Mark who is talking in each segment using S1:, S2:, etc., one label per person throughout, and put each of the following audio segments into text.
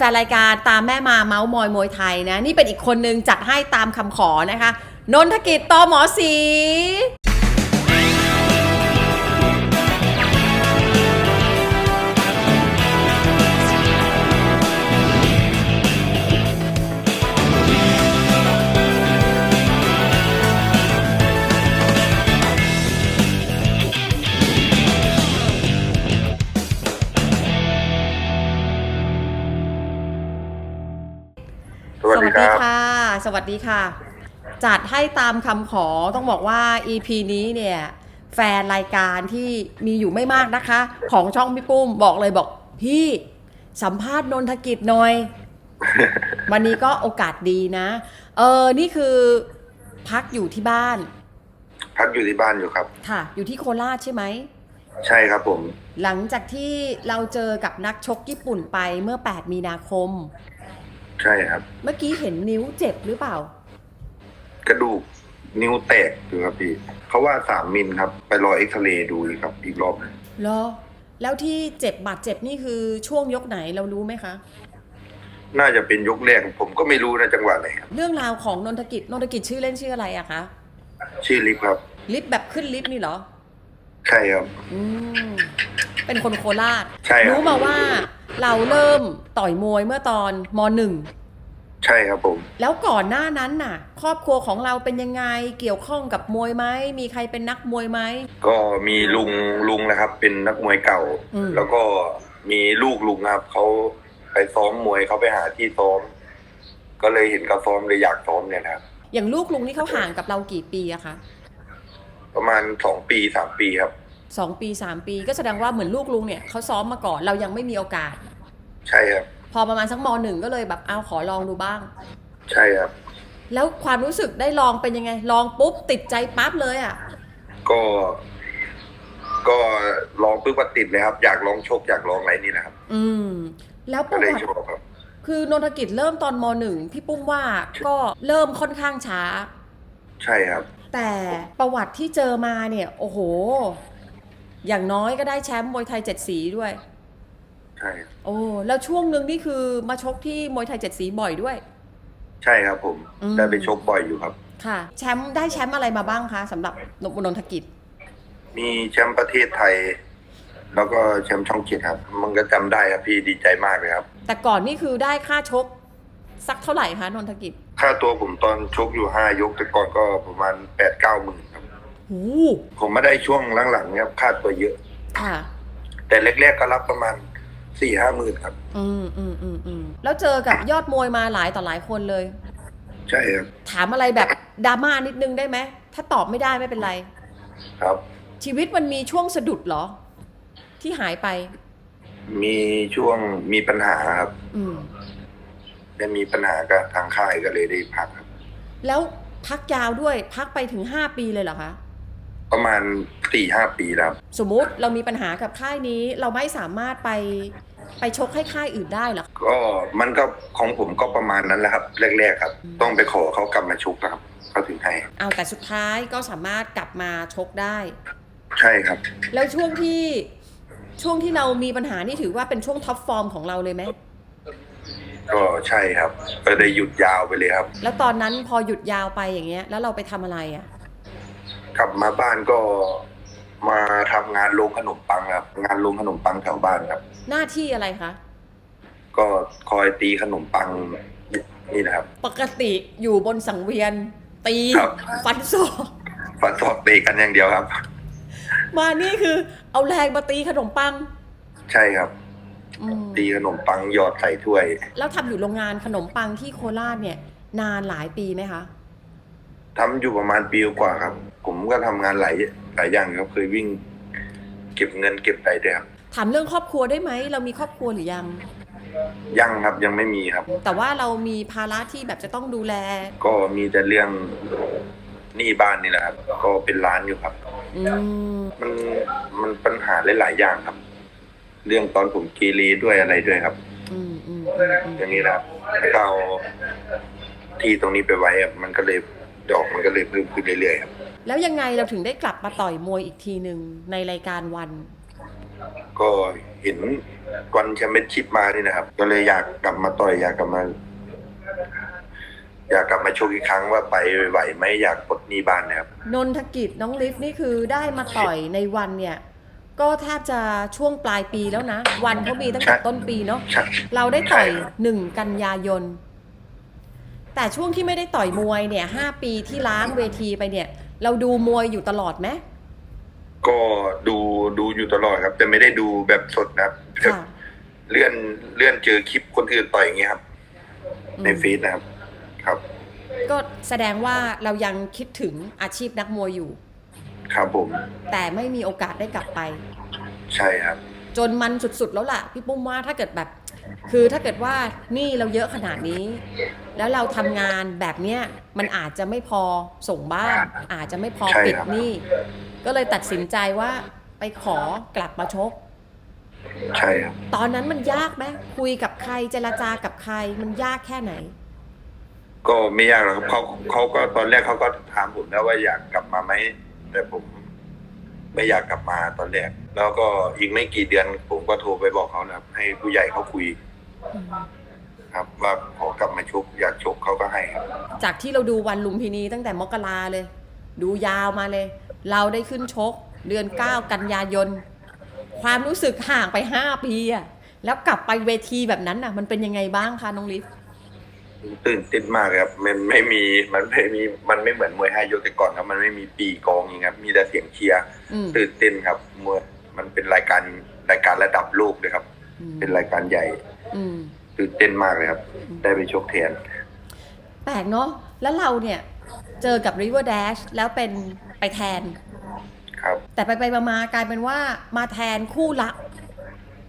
S1: ฟนๆรายการตามแม่มาเมาส์มอยมวยไทยนะ นี่เป็นอีกคนนึงจัดให้ตามคำขอนะคะ นนทกิจตอหมอสี
S2: วัสดีครับ
S1: ค่ะ สวัสดีค่ะ จัดให้ตามคำขอต้องบอกว่า EP นี้เนี่ย แฟนรายการที่มีอยู่ไม่มากนะคะ ของช่องพี่ปุ้มบอกเลยบอกพี่สัมภาษณ์นนทกิจหน่อย วันนี้ก็โอกาสดีนะ เออ นี่คือพักอยู่ที่บ้าน
S2: พักอยู่ที่บ้านอยู่ครับ
S1: ค่ะ อยู่ที่โคราชใช่ไหม
S2: ใช่ครับผม
S1: หลังจากที่เราเจอกับนักชกญี่ปุ่นไปเมื่อ 8 มีนาคม
S2: ใช่ครับ
S1: เมื่อกี้เห็นนิ้วเจ็บหรือเปล่า
S2: กระดูกนิ้วแตกอยู่ครับพี่เขาว่าสามมิลครับ ไปรอเอ็กซเรย์ดูอีกครับอีกรอบหนึง
S1: เหรอ แล้วที่เจ็บบาดเจ็บนี่คือช่วงยกไหนเรารู้ไหมคะ
S2: น่าจะเป็นยกแรกผมก็ไม่รู้นะจังหวะไหนครับ
S1: เรื่องราวของนนทกิจนนทกิจชื่อเล่นชื่ออะไรอะคะ
S2: ชื่อลิฟต์ครับ
S1: ลิฟต์แบบขึ้นลิฟต์นี่เหรอ
S2: ใช่ครับ
S1: อืม เป็นคนโคราช
S2: ใช่ครับ
S1: รู้มาว่าเราเริ่มต่อยมวยเมื่อตอนมหนึ่ง
S2: ใช่ครับผม
S1: แล้วก่อนหน้านั้นน่ะ ครอบครัวของเราเป็นยังไง เกี่ยวข้องกับมวยไหม มีใครเป็นนักมวยไหม
S2: ก็มีลุงลุงนะครับ เป็นนักมวยเก่า
S1: อืม
S2: แล้วก็มีลูกลุงครับเขาไปซ้อมมวยเขาไปหาที่ซ้อม ก็เลยเห็นเขาซ้อมเลยอยากซ้อมเนี่ยนะครับ
S1: อย่างลูกลุงนี่เขาห่างกับเรากี่ปีอะคะ
S2: ประมาณสองปีสามปีครับ
S1: สองปีสามปี ก็แสดงว่าเหมือนลูกลุงเนี่ยเขาซ้อมมาก่อนเรายังไม่มีโอกาส
S2: ใช่ครับ
S1: พอประมาณสักมหนึ่งก็เลยแบบเอาขอลองดูบ้าง
S2: ใช่ครับ
S1: แล้วความรู้สึกได้ลองเป็นยังไง ลองปุ๊บติดใจปั๊บเลยอะ่ะ
S2: ก็ ก็ลองปุ๊บก็ติดเลยครับ อยากลองชกอยากลองอะไรนี่นะครับ
S1: อืม แล้วป
S2: ก็
S1: ระ
S2: เลย
S1: วัติ
S2: ชอบครับ
S1: คือนนทกิจเริ่มตอนมหนึ่งพี่ปุ้มว่าก็เริ่มค่อนข้างช้า
S2: ใช่ครับ
S1: แต่ประวัติที่เจอมาเนี่ย โอ้โห อย่างน้อยก็ได้แชมป์มวยไทยเจ็ดสีด้วย
S2: ใช่ครับ
S1: โอ้แล้วช่วงหนึ่งนี่คือมาชกที่มวยไทยเจ็ดสีบ่อยด้วย
S2: ใช่ครับผม
S1: อืม
S2: ได้ไปชกบ่อยอยู่ครับ
S1: ค่ะ แชมป์ได้แชมป์อะไรมาบ้างคะสำหรับนนทกิจ
S2: มีแชมป์ประเทศไทย แล้วก็แชมป์ช่องเจ็ดครับ มันก็จำได้ครับพี่ดีใจมากเลยครับ
S1: แต่ก่อนนี่คือได้ค่าชก สักเท่าไหร่คะนนทกิจ
S2: ค่าตัวผมตอนชกอยู่ห้ายกแต่ก่อนก็ประมาณแปดเก้าหมื่นครับ
S1: หู
S2: ผมมาได้ช่วงหลังๆเนี่ยครับค่าตัวเยอะ
S1: ค่ะ
S2: แต่แรกๆก็รับประมาณสี่ห้าหมื่นครับ
S1: อืมอืมอืมอืมแล้วเจอกับยอดมวยมาหลายต่อหลายคนเลย
S2: ใช่ครับ
S1: ถามอะไรแบบดราม่านิดนึงได้ไหม ถ้าตอบไม่ได้ไม่เป็นไร
S2: ครับ
S1: ชีวิตมันมีช่วงสะดุดเหรอ ที่หายไป
S2: มีช่วงมีปัญหาครับ
S1: อืม
S2: ได้มีปัญหากับทางค่ายก็เลยได้พักครับ
S1: แล้วพักยาวด้วย พักไปถึง5ปีเลยเหรอคะ
S2: ประมาณสี่ห้าปีแล้วครับ
S1: สมมุติเรามีปัญหากับค่ายนี้เราไม่สามารถไปไปชกให้ค่ายอื่นได้เหรอ
S2: ก็มันก็ของผมก็ประมาณนั้นแหละครับ แรก ๆ ครับ
S1: อืม
S2: ต้องไปขอเขากลับมาชกครับเขาถึงให้
S1: เอาแต่สุดท้ายก็สามารถกลับมาชกได้
S2: ใช่ครับ
S1: แล้วช่วงที่ช่วงที่เรามีปัญหานี่ถือว่าเป็นช่วงท็อปฟอร์มของเราเลยไหม
S2: ก็ใช่ครับก็ได้หยุดยาวไปเลยครับ
S1: แล้วตอนนั้นพอหยุดยาวไปอย่างเงี้ย แล้วเราไปทำอะไรอะ่ะ
S2: กลับมาบ้านก็มาทำงานโรงขนมปังครับ งานโรงขนมปังแถวบ้านครับ
S1: หน้าที่อะไรคะ
S2: ก็คอยตีขนมปังนี่นะครับ
S1: ปกติอยู่บนสังเวียน ตี
S2: ครับ
S1: ฟันศอก
S2: ฟันศอกเตะกันอย่างเดียวครับ
S1: มานี่คือ เอาแรงมาตีขนมปัง
S2: ใช่ครับ
S1: อืม
S2: ตีขนมปังหยอดใส่ถ้วย
S1: แล้วทำอยู่โรงงานขนมปังที่โคราชเนี่ย นานหลายปีไหมคะ
S2: ทำอยู่ประมาณปีกว่าครับ ผมก็ทำงานหลายหลายอย่างครับเคยวิ่ง เก็บเงินเก็บไปด้วยครับ
S1: ถามเรื่องครอบครัวได้ไหมเรามีครอบครัวหรือยัง
S2: ยังครับยังไม่มีครับ
S1: แต่ว่าเรามีภาระที่แบบจะต้องดูแล
S2: ก็มีแต่เรื่องหนี้บ้านนี่แหละครับก็เป็นร้านอยู่ครับ
S1: อืม
S2: มันมันปัญหาหลายๆอย่างครับ เรื่องตอนผมเกีรีด้วยอะไรด้วยครับ
S1: อืมอืมอืมอืม
S2: อย่างนี้นะครับแล้วก็เอาที่ตรงนี้ไปไว้อะมันก็เลยดอกมันก็เลยเพิ่มขึ้นเรื่อยๆครับ
S1: แล้วยังไงเราถึงได้กลับมาต่อยมวยอีกทีหนึ่งในรายการวัน
S2: ก็เห็นวันแชมเปี้ยนชิพมานี่นะครับ ก็เลยอยากกลับมาต่อยอยากกลับมา อยากกลับมาโชคอีกครั้งว่าไปไหวไหมอยากปลดหนี้บ้านนะครับ
S1: นนทกิจน้องลิฟนี่คือได้มาต่อยในวันเนี่ย ก็แทบจะช่วงปลายปีแล้วนะ วันเขามีตั้งแต่
S2: ใช่
S1: ต้นปีเนาะ
S2: ใช่
S1: เราได้ต่อย
S2: ใช่ครับ
S1: หนึ่งกันยายน แต่ช่วงที่ไม่ได้ต่อยมวยเนี่ยห้าปีที่ล้างเวทีไปเนี่ย เราดูมวยอยู่ตลอดไหม
S2: ก็ดูดูอยู่ตลอดครับ แต่ไม่ได้ดูแบบสดนะครับ
S1: ค่ะ
S2: เลื่อนเลื่อนเจอคลิปคนอื่นต่อยอย่างเงี้ยครับ
S1: อืม
S2: ในฟีดนะครับ ครับ
S1: ก็แสดงว่าเรายังคิดถึงอาชีพนักมวยอยู่
S2: ครับผม
S1: แต่ไม่มีโอกาสได้กลับไป
S2: ใช่ครับ
S1: จนมันสุดๆแล้วล่ะพี่ปุ้มว่าถ้าเกิดแบบ คือถ้าเกิดว่าหนี่เราเยอะขนาดนี้ แล้วเราทำงานแบบเนี้ยมันอาจจะไม่พอส่งบ้าน อาจจะไม่พอ
S2: ใช่
S1: ปิด
S2: ครับ
S1: หนี้ก็เลยตัดสินใจว่าไปขอกลับมาชก
S2: ใช่ครับ
S1: ตอนนั้นมันยากไหมคุยกับใครเจรจากับใครมันยากแค่ไหน
S2: ก็ไม่ยากหรอกครับเขาเขาก็ตอนแรกเขาก็ถามผมแล้วว่าอยากกลับมาไหมแต่ผม ไม่อยากกลับมาตอนแรกแล้วก็อีกไม่กี่เดือนผมก็โทรไปบอกเขานะครับ ให้ผู้ใหญ่เขาคุย ครับ ว่าขอกลับมาชกอยากชกเขาก็ให้ครับ
S1: จากที่เราดูวันลุมพินีตั้งแต่มกราเลย ดูยาวมาเลย เราได้ขึ้นชก เดือน 9 กันยายน ความรู้สึกห่างไป 5 ปีอะแล้วกลับไปเวทีแบบนั้นน่ะ มันเป็นยังไงบ้างคะน้องลิฟ
S2: ตื่นเต้นมากครับ มันไม่มีมันไม่มีมันไม่เหมือนมวยห้ายกแต่ก่อนครับ มันไม่มีปีกองอย่างเงี้ยครับมีแต่เสียงเชียร์
S1: อืม
S2: ตื่นเต้นครับมวยมันเป็นรายการรายการระดับโลกเลยครับ
S1: อืม
S2: เป็นรายการใหญ่
S1: อืม
S2: ตื่นเต้นมากเลยครับ ได้ไปชกแทน
S1: แปลกเนาะแล้วเราเนี่ย เจอกับ River Dash แล้วเป็นไปแทน
S2: ครับ
S1: แต่ไปไปๆมาๆกลายเป็นว่ามาแทนคู่รัก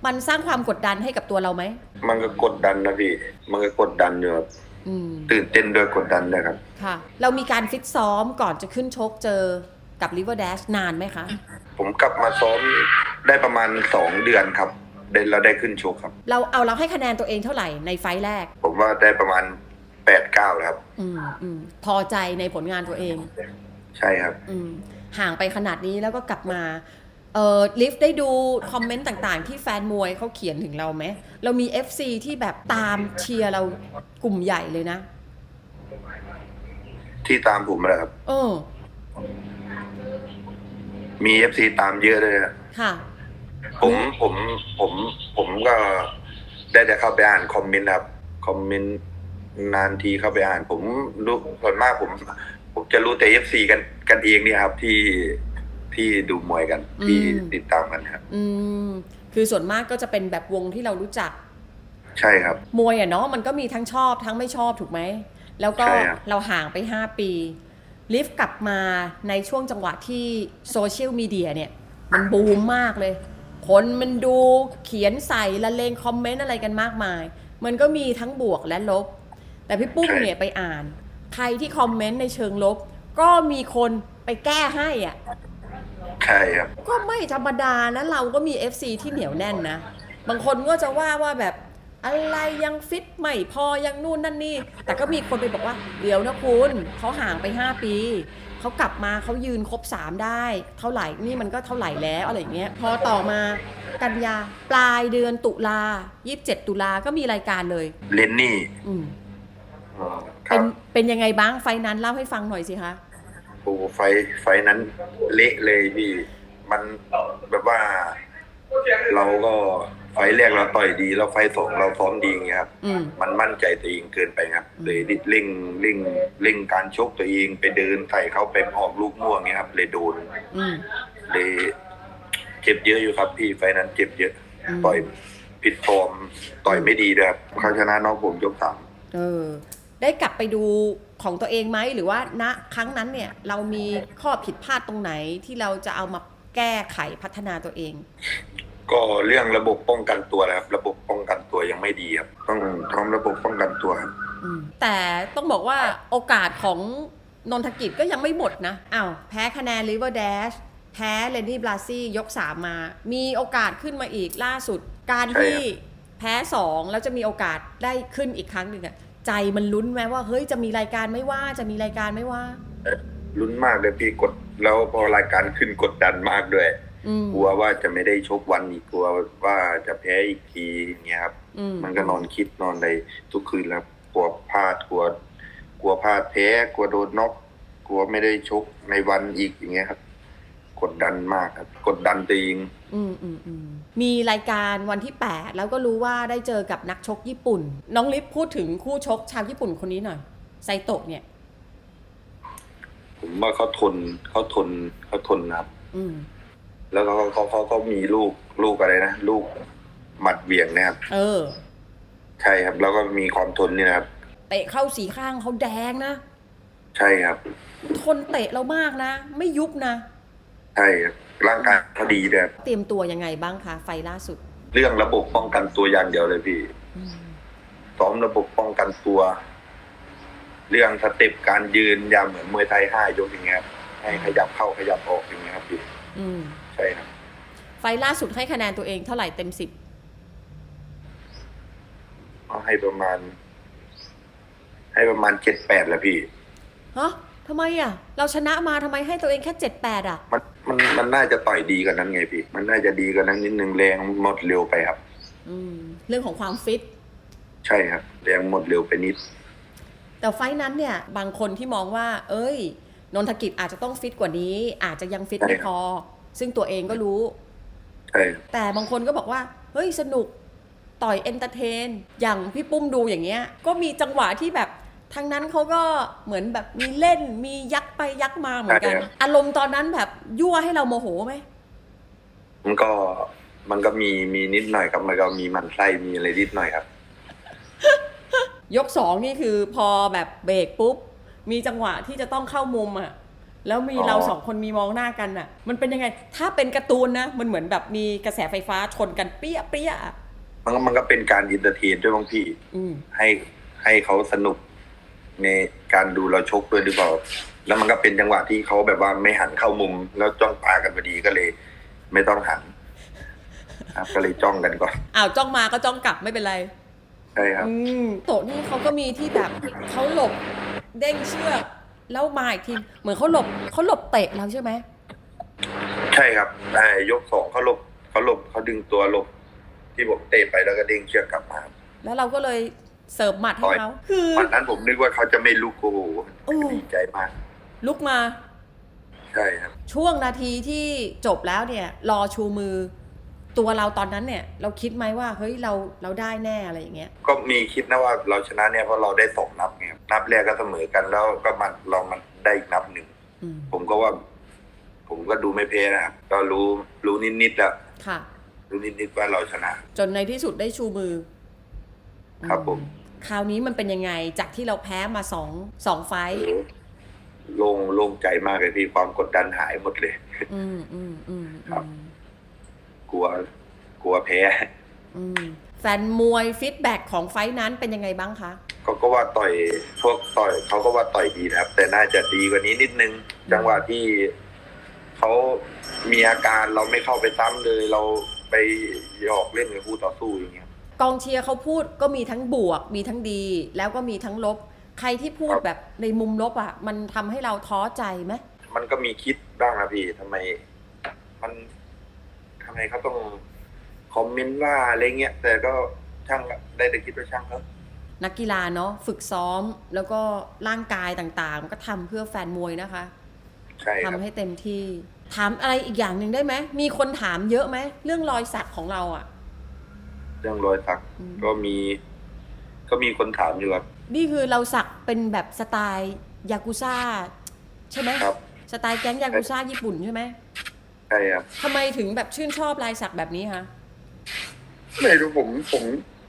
S1: มันสร้างความกดดันให้กับตัวเราไหม
S2: มันก็กดดันนะพี่ มันก็กดดันอยู่ครับ
S1: อืม
S2: ตื่นเต้นด้วยกดดันด้วยครับ
S1: ค่ะ เรามีการฟิตซ้อมก่อนจะขึ้นชกเจอ กับ River Dash นานไหมคะ
S2: ผมกลับมาซ้อมได้ประมาณสองเดือนครับเดนเราได้ขึ้นชกครับ
S1: เราเอาเราให้คะแนนตัวเองเท่าไหร่ในไฟล์แรก
S2: ผมว่าได้ประมาณแปดเก้าแล้วครับ
S1: อืมอืมพอใจในผลงานตัวเอง
S2: ใช่ครับ
S1: อืมห่างไปขนาดนี้แล้วก็กลับมา เอ่อลิฟได้ดูคอมเมนต์ต่างๆ ที่แฟนมวยเขาเขียนถึงเราไหม เรามี FC ที่แบบตามเชียร์เรากลุ่มใหญ่เลยนะ
S2: ที่ตามผมนะครับ
S1: เออ
S2: มีเอฟซีตามเยอะเลยนะ
S1: ค่ะ
S2: ผมผมผมผมก็ได้แต่เข้าไปอ่านคอมเมนต์ครับ คอมเมนต์นานทีเข้าไปอ่าน ผมรู้ส่วนมากผม ผมจะรู้แต่เอฟซีกันกันเองเนี่ยครับที่ที่ดูมวยกัน
S1: อืม
S2: ที่ติดตามกันครับ
S1: อืมคือส่วนมากก็จะเป็นแบบวงที่เรารู้จัก
S2: ใช่ครับ
S1: มวยอะเนาะมันก็มีทั้งชอบทั้งไม่ชอบถูกไหม แล้วก็
S2: ใช่ครับ
S1: เราห่างไป 5 ปี ลิฟต์กลับมาในช่วงจังหวะที่โซเชียลมีเดียเนี่ย มันบูมมากเลย คนมันดูเขียนใส่ละเลงคอมเมนต์อะไรกันมากมาย มันก็มีทั้งบวกและลบ แต่พี่ปุ้มเนี่ยไปอ่าน ใครที่คอมเมนต์ในเชิงลบ ก็มีคนไปแก้ให้อะ
S2: ใช่ครับ
S1: ก็ไม่ธรรมดานะเราก็มี FC ที่เหนียวแน่นนะ บางคนก็จะว่าว่าแบบ อะไรยังฟิตไม่พอยังนู่นนั่นนี่ แต่ก็มีคนไปบอกว่า เดี๋ยวนะคุณเขาห่างไป 5 ปีเขากลับมาเขายืนครบ 3 ได้ เท่าไหร่นี่มันก็เท่าไหร่แล้วอะไรอย่างเงี้ยพอต่อมากันยาปลายเดือนตุลา 27 ตุลาก็มีรายการเลย
S2: เลนนี่
S1: อืม
S2: อืมค
S1: เป็
S2: รั
S1: น
S2: บ
S1: เป็นยังไงบ้างไฟนั้นเล่าให้ฟังหน่อยสิคะ
S2: โอ้ไฟไฟนั้นเละเลยพี่ มันแบบว่า เราก็ไฟแรกเราต่อยดี แล้วไฟสองเราซ้อมดีอย่างเงี้ยครับ
S1: อืม
S2: มันมั่นใจตัวเองเกินไปครับ
S1: อืม
S2: เลยเร่งเร่งเร่งการชกตัวเองไปเดินใส่เขาไปออกลูกม่วงเงี้ยครับเลยโดน
S1: อืม
S2: เลยเจ็บเยอะอยู่ครับพี่ไฟนั้นเจ็บเยอะ
S1: อืม
S2: ต่อยผิดฟอร์มต่อยไม่ดีด้วยครับเขาชนะน้องผมยกสาม
S1: เออ ได้กลับไปดูของตัวเองไหม หรือว่าณครั้งนั้นเนี่ย เรามีข้อผิดพลาดตรงไหนที่เราจะเอามาแก้ไขพัฒนาตัวเอง
S2: ก็เรื่องระบบป้องกันตัวนะครับ ระบบป้องกันตัวยังไม่ดีครับ ต้องทำระบบป้องกันตัวครับ
S1: อืมแต่ต้องบอกว่าโอกาสของนนทกิจก็ยังไม่หมดนะอ้าวแพ้คะแนน River Dash แพ้เลนดี้บราซี่ยก 3 มา มีโอกาสขึ้นมาอีกล่าสุด การ
S2: ใช่
S1: ที่
S2: ครับ
S1: แพ้ 2 แล้วจะมีโอกาสได้ขึ้นอีกครั้งหนึ่งอะใจมันลุ้นไหมว่าเฮ้ยจะมีรายการไม่ว่าจะมีรายการไม่ว่า
S2: ลุ้นมากเลยพี่กด แล้วพอรายการขึ้นกดดันมากด้วย
S1: ออืม
S2: กลัวว่าจะไม่ได้ชกวันอีกกลัวว่าจะแพ้อีกทีอย่างเงี้ยครับ
S1: อืม
S2: มันก็นอนคิดนอนในทุกคืนแล้วกลัวพลาดกลัว กลัวพลาดแพ้กลัวโดนน็อกกลัวไม่ได้ชกในวันอีกอย่างเงี้ยครับ กดดันมากครับ กดดันตัวเอง
S1: อืมอืมอืมมีรายการวันที่ 8 แล้วก็รู้ว่าได้เจอกับนักชกญี่ปุ่น น้องลิฟพูดถึงคู่ชกชาวญี่ปุ่นคนนี้หน่อยไซโตะเนี่ย
S2: ผมว่าเขาทนเขาทนเขาทนนะครับ
S1: อืม
S2: แล้วเขาเขาเขาเขามีลูกลูกอะไรนะลูกหมัดเหวี่ยงนะครับ
S1: เออ
S2: ใช่ครับ แล้วก็มีความทนนี่นะครับ
S1: เตะเข้าสีข้างเขาแดงนะ
S2: ใช่ครับ
S1: ทนเตะเรามากนะ ไม่ยุบนะ
S2: ใช่ครับร่างกายเขาดีเลยครับ
S1: เตรียมตัวยังไงบ้างคะไฟล่าสุด
S2: เรื่องระบบป้องกันตัวอย่างเดียวเลยพี่
S1: อืม
S2: ซ้อมระบบป้องกันตัว เรื่องสเต็ปการยืนอย่างเหมือนมวยไทยห้ายกอย่างเงี้ยครับให้ขยับเข้าขยับออกอย่างเงี้ยครับพี่
S1: อืม
S2: ใช่ครับ
S1: ไฟล่าสุดให้คะแนนตัวเองเท่าไหร่เต็มสิบ
S2: ก็ให้ประมาณ ให้ประมาณเจ็ดแปดแหละพี่
S1: ฮะทำไมอะ เราชนะมาทำไมให้ตัวเองแค่เจ็ดแปดอะ
S2: มันมันมันน่าจะต่อยดีกว่านั้นไงพี่ มันน่าจะดีกว่านั้นนิดนึงแรงหมดเร็วไปครับ
S1: อืม เรื่องของความฟิต
S2: ใช่ครับ แรงหมดเร็วไปนิด
S1: แต่ไฟท์นั้นเนี่ย บางคนที่มองว่า เอ้ย นนทกิจอาจจะต้องฟิตกว่านี้ อาจจะยังฟิตไม่พอ ซึ่งตัวเองก็รู้
S2: ใช่ครับ
S1: แต่บางคนก็บอกว่า เฮ้ยสนุกต่อยเอนเตอร์เทน อย่างพี่ปุ้มดูอย่างเงี้ย ก็มีจังหวะที่แบบทางนั้นเขาก็เหมือนแบบมีเล่นมียักไปยักมาเหมือนกัน อารมณ์ตอนนั้นแบบยั่วให้เราโมโหไหม
S2: มันก็มันก็มีมีนิดหน่อยครับมันก็มีหมันไส้มีอะไรนิดหน่อยครับ
S1: ยกสองนี่คือพอแบบเบรกปุ๊บ มีจังหวะที่จะต้องเข้ามุมอะ แล้วมี
S2: อ๋อ
S1: เราสองคนมีมองหน้ากันอะมันเป็นยังไง ถ้าเป็นการ์ตูนนะ มันเหมือนแบบมีกระแสไฟฟ้าชนกันเปี้ยเปี้ยอะ
S2: มันก็มันก็เป็นการอินเตอร์เทนด้วยบางพี่
S1: อืม
S2: ให้ให้เขาสนุกในการดูเราชกด้วยหรือเปล่า แล้วมันก็เป็นจังหวะที่เขาแบบว่าไม่หันเข้ามุม แล้วจ้องตากันพอดีก็เลย ไม่ต้องหันครับก็เลยจ้องกันก่อน
S1: อ้าวจ้องมาก็จ้องกลับไม่เป็นไร
S2: ใช่ครับ
S1: อืมโตะนี่เขาก็มีที่แบบเขาหลบเด้งเชือก แล้วมาอีกทีเหมือนเขาหลบเขาหลบเตะเราใช่ไหม
S2: ใช่ครับแต่ยกสองเขาหลบเขาหลบเขาดึงตัวหลบ ที่ผมเตะไปแล้วก็เด้งเชือกกลับมา
S1: แล้วเราก็เลยเสิร์ฟหมัดให้เขาคือ
S2: วันนั้นผมนึกว่าเขาจะไม่ลุกโอ้โห
S1: โอ้
S2: ดีใจมาก
S1: ลุกมา
S2: ใช่ครับ
S1: ช่วงนาทีที่จบแล้วเนี่ย รอชูมือ ตัวเราตอนนั้นเนี่ย เราคิดไหมว่าเฮ้ยเราเราได้แน่อะไรอย่างเงี้ย
S2: ก็มีคิดนะว่าเราชนะเนี่ยเพราะเราได้สองนับไงครับนับแรกก็เสมอกันแล้วก็มันเรามันได้อีกนับหนึ่ง
S1: อืม
S2: ผมก็ว่า ผมก็ดูไม่เพนะครับก็รู้รู้นิดๆแล้ว
S1: ค่ะ
S2: รู้นิดๆว่าเราชนะ
S1: จนในที่สุดได้ชูมือ
S2: ครับผม
S1: คราวนี้มันเป็นยังไงจากที่เราแพ้มาสองสองไฟ
S2: โอ้
S1: ท์
S2: โหโล่งโล่งใจมากเลยพี่ความกดดันหายหมดเลย
S1: อืมอืมอืม
S2: ครั
S1: อื
S2: บ
S1: ม
S2: กลัวกลัวแพ้
S1: อืมแฟนมวยฟีดแบ็กของไฟท์นั้นเป็นยังไงบ้างคะ
S2: เขาก็ว่าต่อยพวกต่อยเขาก็ว่าต่อยดีนะครับ แต่น่าจะดีกว่านี้นิดนึง จังหวะที่เขามีอาการเราไม่เข้าไปซ้ำเลย เราไปหยอกเล่นกับคู่ต่อสู้อย่างเงี้ย
S1: กองเชียร์เขาพูดก็มีทั้งบวก มีทั้งดี แล้วก็มีทั้งลบ ใครที่พูด
S2: ครับ
S1: แบบในมุมลบอะ มันทำให้เราท้อใจไหม
S2: มันก็มีคิดบ้างนะพี่ทำไม มัน ทำไมเขาต้องคอมเมนต์ว่าอะไรเงี้ยแต่ก็ช่างละได้แต่คิดว่าช่างครับ
S1: นักกีฬาเนาะฝึกซ้อมแล้วก็ร่างกายต่างๆ ก็ทำเพื่อแฟนมวยนะคะ
S2: ใช่ค
S1: ทำ
S2: รับ
S1: ให้เต็มที่ ถามอะไรอีกอย่างหนึ่งได้ไหมมีคนถามเยอะไหมเรื่องรอยสักของเราอะ
S2: เรื่องรอยสัก
S1: อืม
S2: ก็มี ก็มีคนถามอยู่ครับ
S1: นี่คือเราสักเป็นแบบสไตล์ยากุซ่าใช่ไหม
S2: ครับ
S1: สไตล์แก๊งยากุซ่าญี่ปุ่นใช่ไหม
S2: ใช่ครับ
S1: ทำไมถึงแบบชื่นชอบลายสักแบบนี้คะ
S2: ไม่รู้ผมผม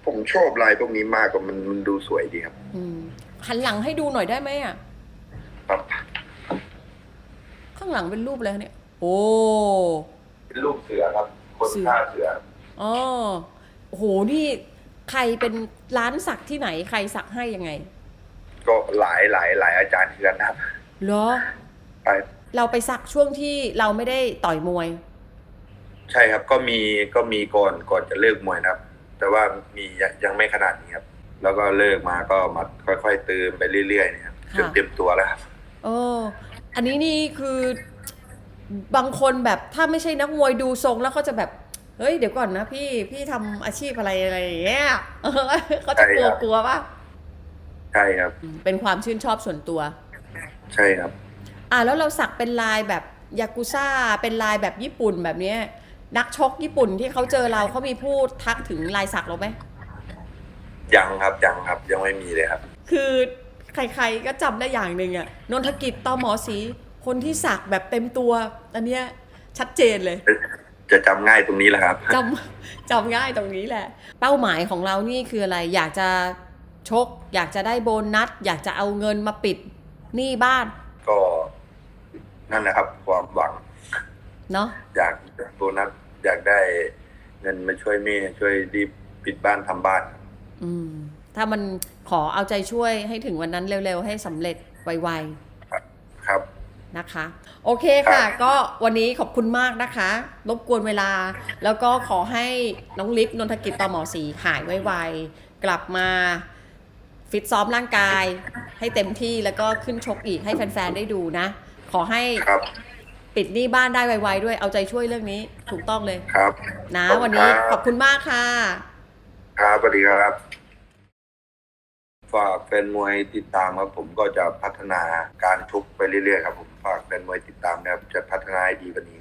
S2: ผมชอบลายพวกนี้มากกว่ามันมันดูสวยดีครับ
S1: อืมหันหลังให้ดูหน่อยได้ไหมอะ
S2: ครับ
S1: ข้างหลังเป็นรูปอะไรคะเนี่ย โอ้
S2: เป็นรูปเสือครับ คน
S1: เสือ
S2: ฆ่าเสือ
S1: อ๋อโอ้โห นี่ใครเป็นร้านสักที่ไหน ใครสักให้ยังไง
S2: ก็หลายหลายหลายอาจารย์เชือนนะครับ
S1: เหรอ
S2: ไป
S1: เราไปสักช่วงที่เราไม่ได้ต่อยมวย
S2: ใช่ครับก็มีก็มีก่อนก่อนจะเลิกมวยนะครับ แต่ว่ามียังยังไม่ขนาดนี้ครับ แล้วก็เลิกมาก็มาค่อย ๆ เติมไปเรื่อยๆเนะครับจน
S1: ค่ะ
S2: เต็มตัวแล้วครับ
S1: โอ้อันนี้นี่คือบางคนแบบถ้าไม่ใช่นักมวยดูทรงแล้วเขาจะแบบ เฮ้ยเดี๋ยวก่อนนะพี่พี่ทำอาชีพอะไรอะไรอย่างเงี้ยเออเขาจะกลัวกลัวป่ะ
S2: ใช่ครับ
S1: อืมเป็นความชื่นชอบส่วนตัว
S2: ใช่ครับ
S1: อะแล้วเราสักเป็นลายแบบยากุซ่าเป็นลายแบบญี่ปุ่นแบบเนี้ยนักชกญี่ปุ่นที่เขาเจอเราเขามีพูดทักถึงลายสักเราไหม
S2: ยังครับยังครับยังไม่มีเลยครับ
S1: คือใครๆก็จำได้อย่างหนึ่งอะนนทกิจต่อหมอสีคนที่สักแบบเต็มตัว อันเนี้ยชัดเจนเลย
S2: จะจำง่ายตรงนี้แหละครับ
S1: จำจำง่ายตรงนี้แหละ เป้าหมายของเรานี่คืออะไร อยากจะชก อยากจะได้โบนัส อยากจะเอาเงินมาปิดหนี้บ้าน
S2: ก็ นั่นนะครับ ความหวัง
S1: เนาะ
S2: อยากโบนัสอยากได้เงินมาช่วยแม่ช่วยรีบปิดบ้านทำบ้าน
S1: อืม ถ้ามันขอเอาใจช่วยให้ถึงวันนั้นเร็วๆ ให้สำเร็จไว
S2: ครับ
S1: ๆนะคะ โอเคค่ะ ก็วันนี้ขอบคุณมากนะคะ รบกวนเวลา แล้วก็ขอให้น้องลิฟนนทกิจต่อหมอสีหายไวๆกลับมาฟิตซ้อมร่างกายให้เต็มที่แล้วก็ขึ้นชกอีกให้แฟนๆ ได้ดูนะ ขอให้
S2: ครับ
S1: ปิดหนี้บ้านได้ไวๆด้วยเอาใจช่วยเรื่องนี้ถูกต้องเลย
S2: ครับ
S1: นะ
S2: ขอบคุณ
S1: วันนี้
S2: ครับ
S1: ขอบคุณมากค่ะ
S2: ครับสวัสดีครับ ฝากแฟนมวยติดตามครับผมก็จะพัฒนาการชกไปเรื่อยๆครับผมฝากแฟนมวยติดตามนะครับจะพัฒนาให้ดีกว่านี้